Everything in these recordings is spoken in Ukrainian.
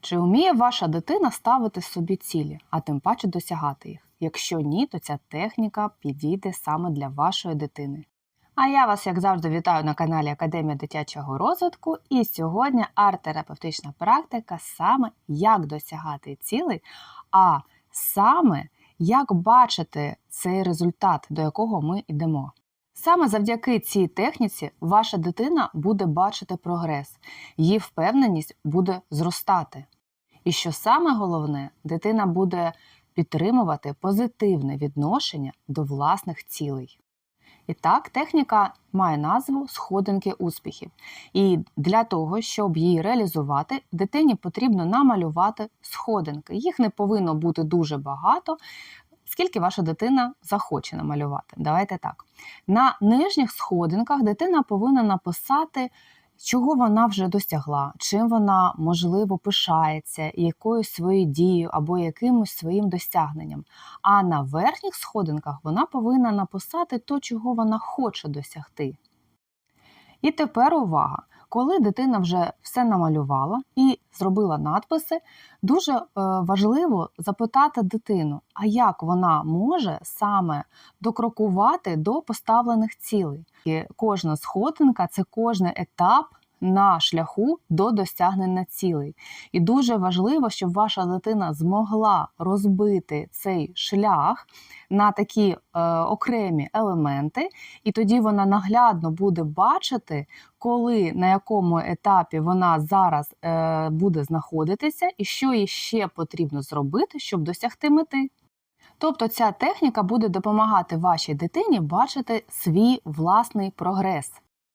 Чи вміє ваша дитина ставити собі цілі, а тим паче досягати їх? Якщо ні, то ця техніка підійде саме для вашої дитини. А я вас, як завжди, вітаю на каналі Академія дитячого розвитку. І сьогодні арт-терапевтична практика саме як досягати цілей, а саме як бачити цей результат, до якого ми йдемо. Саме завдяки цій техніці ваша дитина буде бачити прогрес, її впевненість буде зростати. І що саме головне, дитина буде підтримувати позитивне відношення до власних цілей. І так, техніка має назву сходинки успіхів. І для того, щоб її реалізувати, дитині потрібно намалювати сходинки. Їх не повинно бути дуже багато, скільки ваша дитина захоче намалювати. Давайте так. На нижніх сходинках дитина повинна написати, чого вона вже досягла, чим вона, можливо, пишається, якоюсь своєю дією або якимось своїм досягненням. А на верхніх сходинках вона повинна написати то, чого вона хоче досягти. І тепер увага! Коли дитина вже все намалювала і зробила надписи, дуже е, важливо запитати дитину, а як вона може саме докрокувати до поставлених цілей. І кожна сходинка це кожний етап на шляху до досягнення цілей. І дуже важливо, щоб ваша дитина змогла розбити цей шлях на такі е, окремі елементи, і тоді вона наглядно буде бачити, коли на якому етапі вона зараз е, буде знаходитися, і що їй ще потрібно зробити, щоб досягти мети. Тобто ця техніка буде допомагати вашій дитині бачити свій власний прогрес.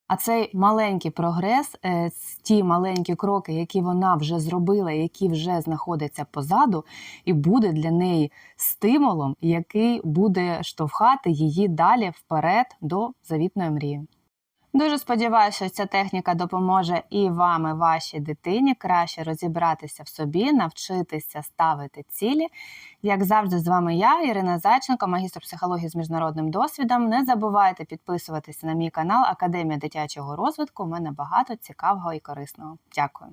А цей маленький прогрес, е, ті маленькі кроки, які вона вже зробила, які вже знаходяться позаду, і буде для неї стимулом, який буде штовхати її далі вперед до завітної мрії. Дуже сподіваюся, що ця техніка допоможе і вам, і вашій дитині краще розібратися в собі, навчитися ставити цілі. Як завжди, з вами я, Ірина Зайченко, магістр психології з міжнародним досвідом. Не забувайте підписуватися на мій канал Академія дитячого розвитку. У мене багато цікавого і корисного. Дякую.